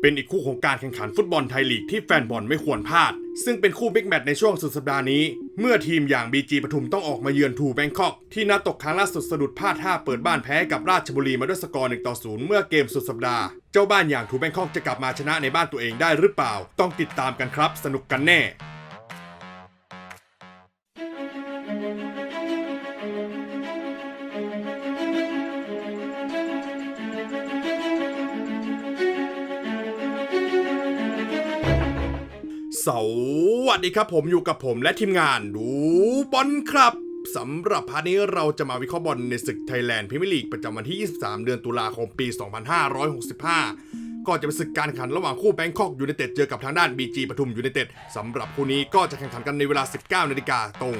เป็นอีกคู่ของการแข่งขันฟุตบอลไทยลีกที่แฟนบอลไม่ควรพลาด ซึ่งเป็นคู่บิ๊กแมตช์ในช่วงสุดสัปดาห์นี้ เมื่อทีมอย่างบีจีปทุมต้องออกมาเยือนทูแบงคอก ที่นัดตกครั้งล่าสุดสะดุดพลาดท่าเปิดบ้านแพ้กับราชบุรีมาด้วยสกอร์1ต่อ0เมื่อเกมสุดสัปดาห์ เจ้าบ้านอย่างทูแบงคอกจะกลับมาชนะในบ้านตัวเองได้หรือเปล่า ต้องติดตามกันครับ สนุกกันแน่ สวัสดีครับผมอยู่กับผมและทีมงานดูบอลครับสำหรับพาร์ทนี้เราจะมาวิเคราะห์บอลในศึกไทยแลนด์พรีเมียร์ลีกประจำวันที่ 23 เดือนตุลาคมปี 2565 ก็จะเป็นศึกการแข่งขันระหว่างคู่แบงคอกยูไนเต็ดเจอกับทางด้าน BG ปทุมยูไนเต็ดสำหรับคู่นี้ก็จะแข่งขันกันในเวลา 19 นาฬิกาตรง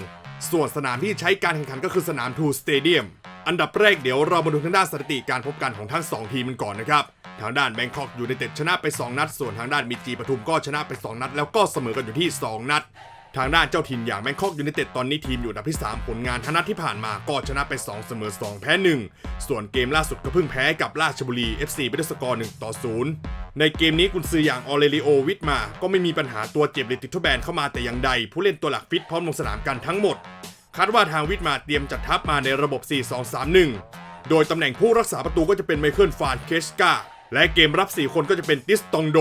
ส่วนสนามที่ใช้การแข่งขันก็คือสนามทูสเตเดียมอันดับแรกเดี๋ยวเรามาดูทางด้านสถิติการพบกันของทั้ง 2 ทีมกันก่อนนะครับ ทางด้านแบงคอกอยูไนเต็ดชนะไป 2 นัด ส่วนทางด้านบีจีปทุมก็ชนะไป 2 นัด แล้วก็เสมอกันอยู่ที่ 2 นัด ทางด้านเจ้าถิ่นอย่างแบงคอกยูไนเต็ดตอนนี้ทีมอยู่อันดับที่ 3 ผลงานทนัดที่ผ่านมาก็ชนะไป 2 เสมอ 2 แพ้ 1 ส่วนเกมล่าสุดก็เพิ่งแพ้กับราชบุรี FC ไปด้วยสกอร์1ต่อ0ในเกมนี้กุนซืออย่างออเรลิโอวิทมา ก็ไม่มีปัญหาตัวเจ็บหรือติดทดแบนเข้ามาแต่อย่างใด ผู้เล่นตัวหลักฟิตพร้อมลงสนามกันทั้งหมดคาดว่าทางวิทมาเตรียมจัดทัพมาในระบบ 4-2-3-1 โดยตำแหน่งผู้รักษาประตูก็จะเป็นไมเคิลฟานเคสกา และเกมรับ 4 คนก็จะเป็นติสตองโด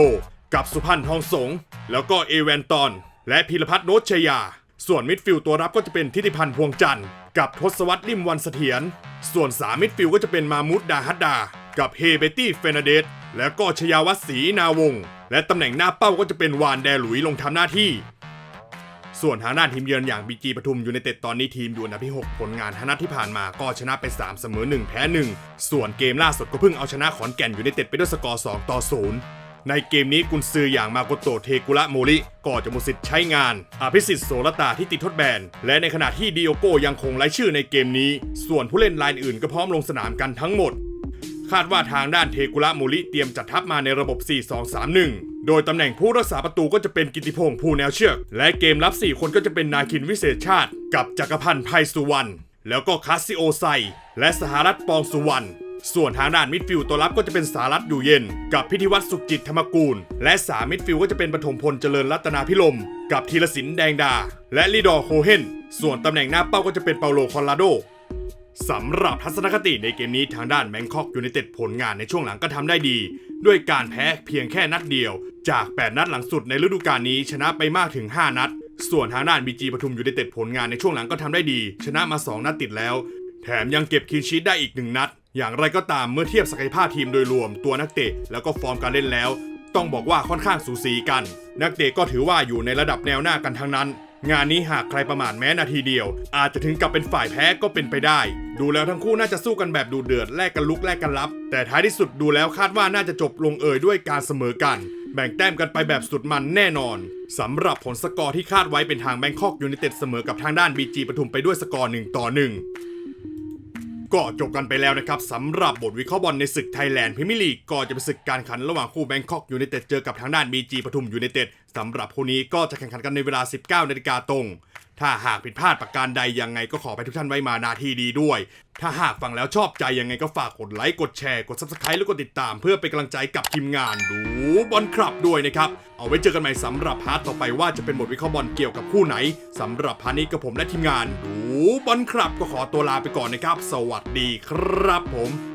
กับสุพันธ์ทองสง แล้วก็เอแวนตอน และพีรพัฒน์โนชยา ส่วนมิดฟิลด์ตัวรับก็จะเป็นทิติพันธ์พวงจันทร์กับทศวรรษลิมวันเสถียร ส่วนสามมิดฟิลก็จะเป็นมามุดดาฮัดดา กับเฮเบตี้เฟนเดสแล้วก็ชยาวัศรีนาวง และตำแหน่งหน้าเป้าก็จะเป็นวานแดหลุยลงทำหน้าที่ ส่วนทางด้านทีมเยือนอย่างบีจีปทุมยูไนเต็ดตอนนี้ทีมอยู่อันดับที่ 6 ผลงานทนัดที่ผ่านมาก็ชนะไป 3 เสมอ 1 แพ้ 1 ส่วนเกมล่าสุดก็เพิ่งเอาชนะขอนแก่นยูไนเต็ดไปด้วยสกอร์ 2 ต่อ 0 ในเกมนี้กุนซืออย่างมาโกโตเทกุระโมริก็จะหมดสิทธิ์ใช้งาน อภิสิทธิ์โสรตาที่ติดทดแบน และในขณะที่ดิโอโกยังคงไร้ชื่อในเกมนี้ ส่วนผู้เล่นรายอื่นก็พร้อมลงสนามกันทั้งหมด คาดว่าทางด้านเทกุระโมริเตรียมจัดทัพมาในระบบ 4-2-3-1 โดยตำแหน่งผู้รักษาประตูก็จะเป็นกิติพงษ์ภูแนวเชือก และเกมรับ 4 คนก็จะเป็นนาคินวิเศษชาติ กับจักรพันธ์ไพสุวรรณแล้วก็คาสิโอไซ และสหรัฐปองสุวรรณส่วนทางด้านมิดฟิลด์ตัวรับก็จะเป็นสารัตอยู่เย็น กับพิธีวัตรสุขจิตธรรมกูล และสามมิดฟิลด์ก็จะเป็นปฐมพลเจริญรัตนาพิลม กับธีรศิลป์แดงดา และลิดอ์โคเฮนส่วนตำแหน่งหน้าเป้าก็จะเป็นเปาโลคอนลาโด สำหรับทัศนคติในเกมนี้ทางด้านแบงคอกยูไนเต็ดผลงานในช่วงหลังก็ทำได้ดี ด้วยการแพ้เพียงแค่นัดเดียว จาก 8 นัดหลังสุดในฤดูกาลนี้ชนะไปมากถึง 5 นัด ส่วนทางด้านบีจีปทุมยูไนเต็ดผลงานในช่วงหลังก็ทำได้ดี ชนะมา 2 นัดติดแล้ว แถมยังเก็บคลีนชีตได้อีก1นัด อย่างไรก็ตามเมื่อเทียบศักยภาพทีมโดยรวมตัวนักเตะแล้วก็ฟอร์มการเล่นแล้ว ต้องบอกว่าค่อนข้างสูสีกัน นักเตะก็ถือว่าอยู่ในระดับแนวหน้ากันทั้งนั้น งานนี้หากใครประมาทแม้นาทีเดียว อาจจะถึงกับเป็นฝ่ายแพ้ก็เป็นไปได้ ดูแล้วทั้งคู่น่าจะสู้กันแบบดูเดือดแลกกันลุกแลกกันรับ แต่ท้ายที่สุดดูแล้วคาดว่าน่าจะจบลงเอยด้วยการเสมอกัน แบ่งแต้มกันไปแบบสุดมันแน่นอนสำหรับผลสกอร์ที่คาดไว้เป็นทางแบงคอกยูไนเต็ดเสมอกับทางด้านบีจีปทุมไปด้วยสกอร์1ต่อ1 ก็จบกันไปแล้วนะครับสำหรับบทวิเคราะห์บอลในศึกไทยแลนด์พรีเมียร์ลีกก็จะเป็นศึกการแข่งขันระหว่างคู่แบงคอกยูไนเต็ดเจอกับทางด้านบีจีปทุมยูไนเต็ดสำหรับคู่นี้ก็จะแข่งขันกันในเวลา 19นาฬิกาตรง ถ้าหากผิดพลาดประการใดยังไงก็ขอไปทุกท่านไว้มานาทีดีด้วย ถ้าหากฟังแล้วชอบใจยังไงก็ฝากกดไลค์กดแชร์กด subscribe แล้วก็ติดตาม เพื่อเป็นกำลังใจกับทีมงานดูบอลครับด้วยนะครับ เอาไว้เจอกันใหม่สำหรับพาร์ทต่อไปว่าจะเป็นบทวิเคราะห์บอลเกี่ยวกับคู่ไหนสำหรับพาร์ทนี้กับผมและทีมงานดูบอลครับก็ขอตัวลาไปก่อนนะครับ สวัสดีครับผม